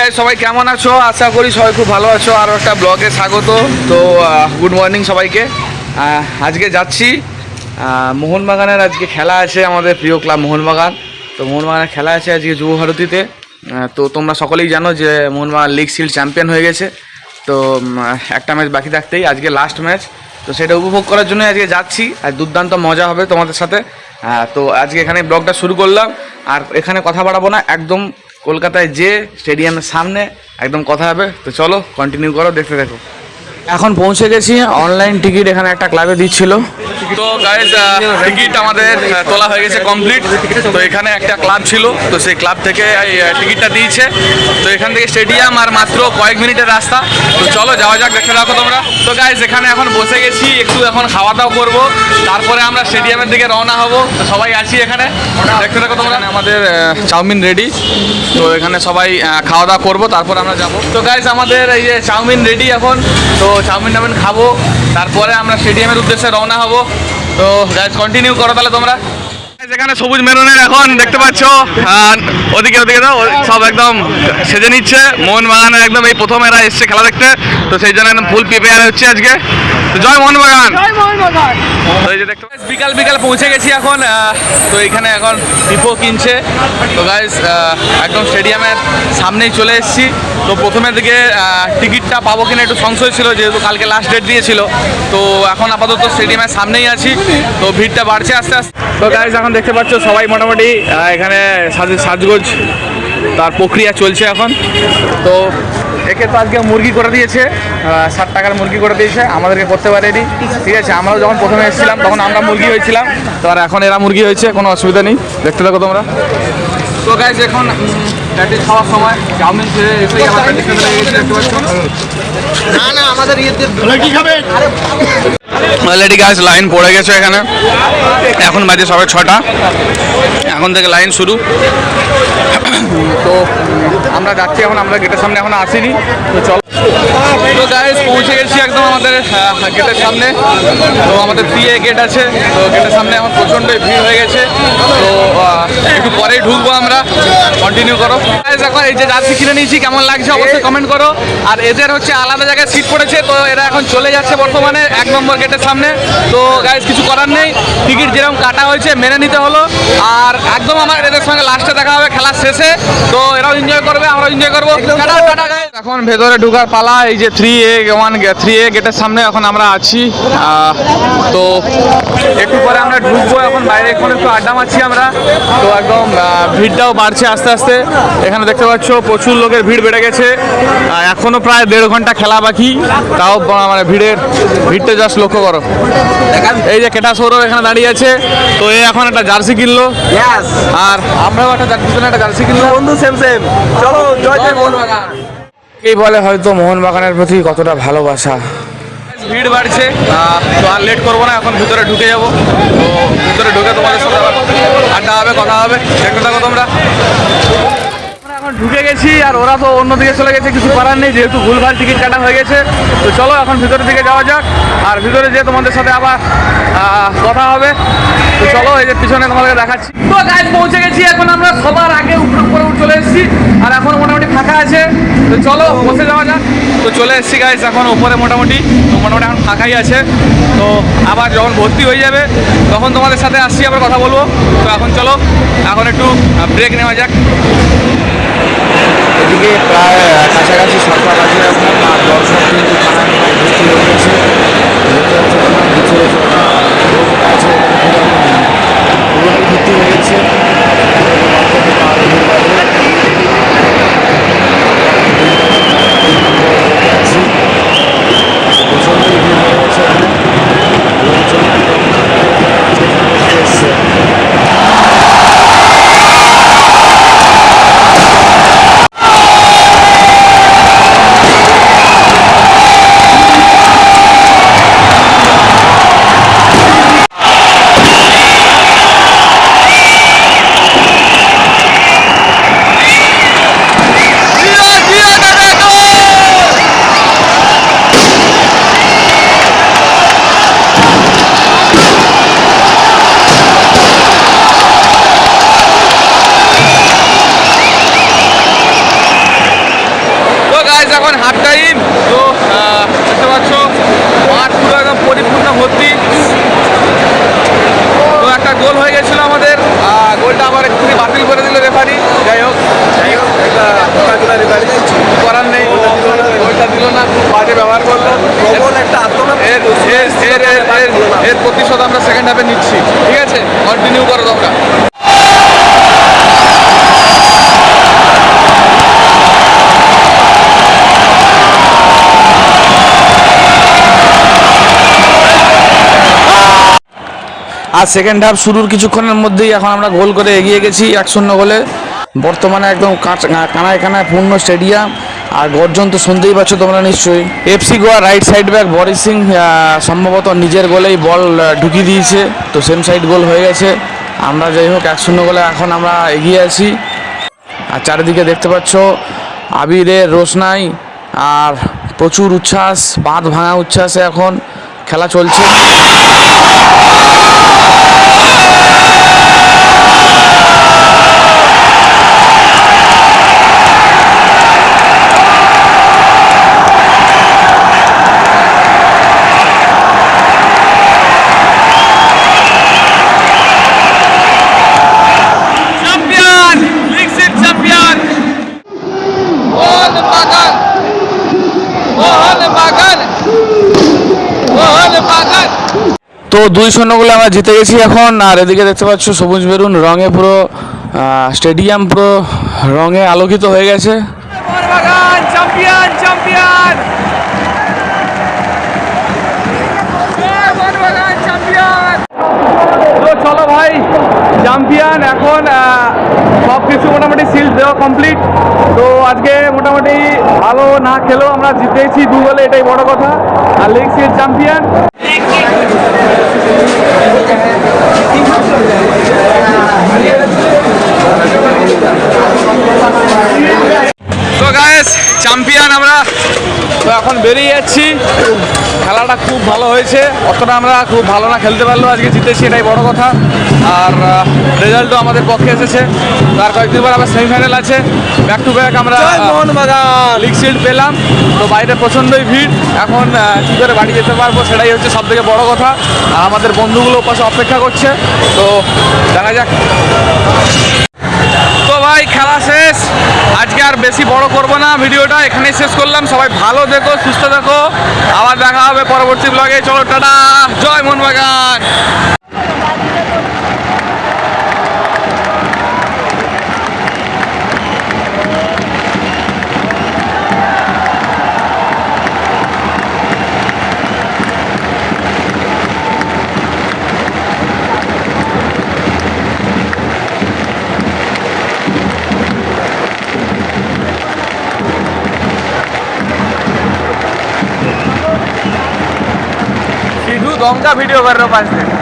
Guys সবাই কেমন আছো? আশা করি সবাই খুব ভালো আছো। আরও একটা ব্লগে স্বাগত। তো গুড মর্নিং সবাইকে। আজকে যাচ্ছি। মোহনবাগানের আজকে খেলা আছে আমাদের প্রিয় ক্লাব মোহনবাগান। তো মোহনবাগানের খেলা আছে আজকে যুব ভারতীতে। তো তোমরা সকলেই জানো যে মোহনবাগান লিগ শিল্ড চ্যাম্পিয়ন হয়ে গেছে। তো একটা ম্যাচ বাকি থাকতেই আজকে লাস্ট ম্যাচ তো সেটা উপভোগ করার জন্য আজকে যাচ্ছি। আর দুর্দান্ত মজা হবে তোমাদের সাথে। তো আজকে এখানে ব্লগটা শুরু করলাম। আর এখানে কথা বাড়াবো না। একদম কলকাতায় যে স্টেডিয়ামের সামনে একদম কথা হবে তো চলো কন্টিনিউ করো দেখতে দেখো এখন পৌঁছে গেছি অনলাইন টিকিট এখানে একটা ক্লাবে দিচ্ছিল। তো গাইজ টিকিট আমাদের তোলা হয়ে গেছে কমপ্লিট তো এখানে একটা ক্লাব ছিল তো সেই ক্লাব থেকে টিকিটটা দিয়েছে। তো এখান থেকে স্টেডিয়াম আর মাত্র কয়েক মিনিটের রাস্তা। তো চলো যাওয়া যাক দেখে রাখো তোমরা। তো গাইজ এখানে এখন বসে গেছি একটু এখন খাওয়া দাওয়া করব। তারপরে আমরা স্টেডিয়ামের দিকে রওনা হব। সবাই আছি এখানে। দেখতে থাকো তোমরা। আমাদের চাউমিন রেডি তো এখানে সবাই খাওয়া দাওয়া করব তারপর আমরা যাব। তো গাইজ আমাদের এই যে চাউমিন রেডি এখন। তো চাউমিন টাউমিন খাব। তারপরে আমরা স্টেডিয়ামের উদ্দেশ্যে রওনা হব। তো গাইজ কন্টিনিউ করো তাহলে তোমরা। যেখানে সবুজ মেরুনের এখন দেখতে পাচ্ছ। ওদিকে ওদিকে তো সব একদম সেজে নিচ্ছে। মোহন বাগানের একদম এই প্রথম এরা এসছে খেলা দেখতে। তো সেই জন্য একদম ফুল প্রিপেয়ার হচ্ছে আজকে। জয় মোহন বাগান তো এই যে বিকাল বিকাল পৌঁছে গেছি এখন তো এখানে এখন পিপো কিনছে। তো গাইজ একদম স্টেডিয়ামের সামনেই চলে এসেছি। তো প্রথমের দিকে টিকিটটা পাবো কিনা একটু সংশয় ছিল যেহেতু কালকে লাস্ট ডেট দিয়েছিল। তো এখন আপাতত স্টেডিয়ামের সামনেই আছি। তো ভিড়টা বাড়ছে আস্তে আস্তে। তো গাইজ এখন দেখতে পাচ্ছ সবাই মোটামুটি এখানে সাজ সাজগোজ তার প্রক্রিয়া চলছে এখন। তো একে তো আজকে মুরগি করে দিয়েছে ষাট টাকার মুরগি করে দিয়েছে আমাদেরকে করতে পারেনি। ঠিক আছে আমরাও যখন প্রথমে এসেছিলাম তখন আমরা মুরগি হয়েছিলাম তো আর এখন এরা মুরগি হয়েছে কোনো অসুবিধা নেই। দেখতে থাকো তোমরা। তো গাইজ এখন প্র্যাকটিস খাওয়ার সময়। চাউমিন খেয়ে এসেই আমার প্র্যাকটিস খেতে লেগে দেখতে পাচ্ছ? না না আমাদের ইয়েতে অলরেডি গাছ লাইন পড়ে গেছে এখানে। এখন বাজে সবে ছটা। এখন থেকে লাইন শুরু। তো আমরা যাচ্ছি এখন, আমরা গেটের সামনে এখন আসিনি। তো চল। তো গাইজ পৌঁছে গেছি একদম আমাদের গেটের সামনে। তো আমাদের পিএ গেট আছে। তো গেটের সামনে এখন প্রচণ্ড ভিড় হয়ে গেছে। তো একটু পরেই ঢুকবো আমরা। কন্টিনিউ করো। এখন এই যে জার্সি কিনে নিয়েছি, কেমন লাগছে অবশ্যই কমেন্ট করো। আর এদের হচ্ছে আলাদা জায়গায় সিট পড়েছে, তো এরা এখন চলে যাচ্ছে বর্তমানে এক নম্বর গেটের সামনে। তো গাইজ কিছু করার নেই। টিকিট যেরকম কাটা হয়েছে, মেনে নিতে হলো। আর একদম আমার এদের সঙ্গে লাস্টে দেখা হবে, খেলার শেষে। তো এরাও এনজয় করবে, আমরাও এনজয় করব। এখন ভেতরে ঢুকার পালা, এই যে three A one three A গেটের সামনে এখন আমরা আছি। তো একটু পরে আমরা ঢুকবো এখন বাইরে। এখন একটু আড্ডা মারছি আমরা। তো একদম আহ, ভিড়টাও বাড়ছে আস্তে আস্তে। এখানে দেখতে পাচ্ছ প্রচুর লোকের ভিড় বেড়ে গেছে। এখনও প্রায় দেড় ঘণ্টা খেলা বাকি। তাও মানে ভিড়ের ভিড়টা জাস্ট লক্ষ্য করো। এই যে কেটা সৌরভ এখানে দাঁড়িয়ে আছে। তো এ এখন একটা জার্সি কিনলো। আর আমরাও একটা জার্সি দুজনে একটা জার্সি কিনলো বন্ধু সেম সেম চলো জয় জয় মোহনবাগান। এই বলে হয়তো মোহনবাগানের প্রতি কতটা ভালোবাসা। ভিড় বাড়ছে। তো আর লেট করব না, এখন ভিতরে ঢুকে যাব। তো ভিতরে ঢুকে তোমাদের সাথে আড্ডা হবে, কথা হবে, দেখতে থাকো তোমরা। এখন ঢুকে গেছি আর ওরা তো অন্যদিকে চলে গেছে, কিছু করার নেই, যেহেতু ভুলভাল টিকিট কাটা হয়ে গেছে। তো চলো এখন ভিতরের দিকে যাওয়া যাক আর ভিতরে যেয়ে তোমাদের সাথে আবার কথা হবে। তো চলো এই যে পিছনে তোমাদেরকে দেখাচ্ছি। তো গাছ পৌঁছে গেছি, এখন আমরা সবার আগে উপরে উপরে চলে এসেছি আর এখন মোটামুটি ফাঁকা আছে। তো চলো বসে যাওয়া যাক। তো চলে এসেছি গাইস এখন উপরে মোটামুটি মোটামুটি এখন ফাঁকাই আছে। তো আবার যখন ভর্তি হয়ে যাবে, তখন তোমাদের সাথে আসছি, আবার কথা বলব। তো এখন চলো, এখন একটু ব্রেক নেওয়া যাক। এদিকে প্রায় কাছাকাছি সরকার আছে আপনার দর্শক কিন্তু খানায় ভর্তি হয়ে গেছে নিচ্ছি ঠিক আছে? কন্টিনিউ করো তোমরা। আর সেকেন্ড হাফ শুরুর কিছুক্ষণের মধ্যেই এখন আমরা গোল করে এগিয়ে গেছি এক শূন্য গোলে। বর্তমানে একদম কানায় কানায় পূর্ণ স্টেডিয়াম। আর গর্জন তো শুনতেই পাচ্ছ তোমরা নিশ্চয়ই। FC Goa right side back Boris Singh সম্ভবত নিজের গোলেই বল ঢুকিয়ে দিয়েছে। তো সেম সাইড গোল হয়ে গেছে। আমরা যাই হোক, এক শূন্য গোলে এখন আমরা এগিয়ে আছি। আর চারিদিকে দেখতে পাচ্ছ, আবিরের রোশনাই, আর প্রচুর উচ্ছ্বাস, বাঁধ ভাঙা উচ্ছ্বাসে এখন খেলা চলছে champion league shield champion Mohun Bagan Mohun Bagan মোহন বাগান তো দুই শূন্য গোলে আমরা জিতে গেছি এখন। আর এদিকে দেখতে পাচ্ছ সবুজ বেরুন রঙে পুরো স্টেডিয়াম পুরো রঙে আলোকিত হয়ে গেছে। চলো ভাই চ্যাম্পিয়ন এখন সব কিছু মোটামুটি সিল দেওয়া কমপ্লিট তো আজকে মোটামুটি ভালো না খেলেও আমরা জিতেছি, দু গোলে, এটাই বড় কথা। আর লিগ সিট চ্যাম্পিয়ন তো গায়েস চ্যাম্পিয়ন আমরা। তো এখন বেরিয়ে যাচ্ছি। খেলাটা খুব ভালো হয়েছে। অতটা আমরা খুব ভালো না খেলতে পারলেও আজকে জিতেছি এটাই বড় কথা। আর রেজাল্টও আমাদের পক্ষে এসেছে। তার কয়েকদিন পর আবার সেমিফাইনাল আছে। ব্যাক টু ব্যাক আমরা লিগ সিট পেলাম। তো বাইরে প্রচণ্ডই ভিড়। এখন কী করে বাড়ি যেতে পারব সেটাই হচ্ছে সব থেকে বড় কথা। আর আমাদের বন্ধুগুলো পাশে অপেক্ষা করছে। তো দেখা যাক। ভাই খেলা শেষ। আজকে আর বেশি বড় করব না, ভিডিওটা এখানেই শেষ করলাম। সবাই ভালো দেখো সুস্থ দেখো আবার দেখা হবে পরবর্তী ব্লগে চলো, টাটা। জয় মোহনবাগান। दम का वीडियो कर रहा हूँ पाँच दिन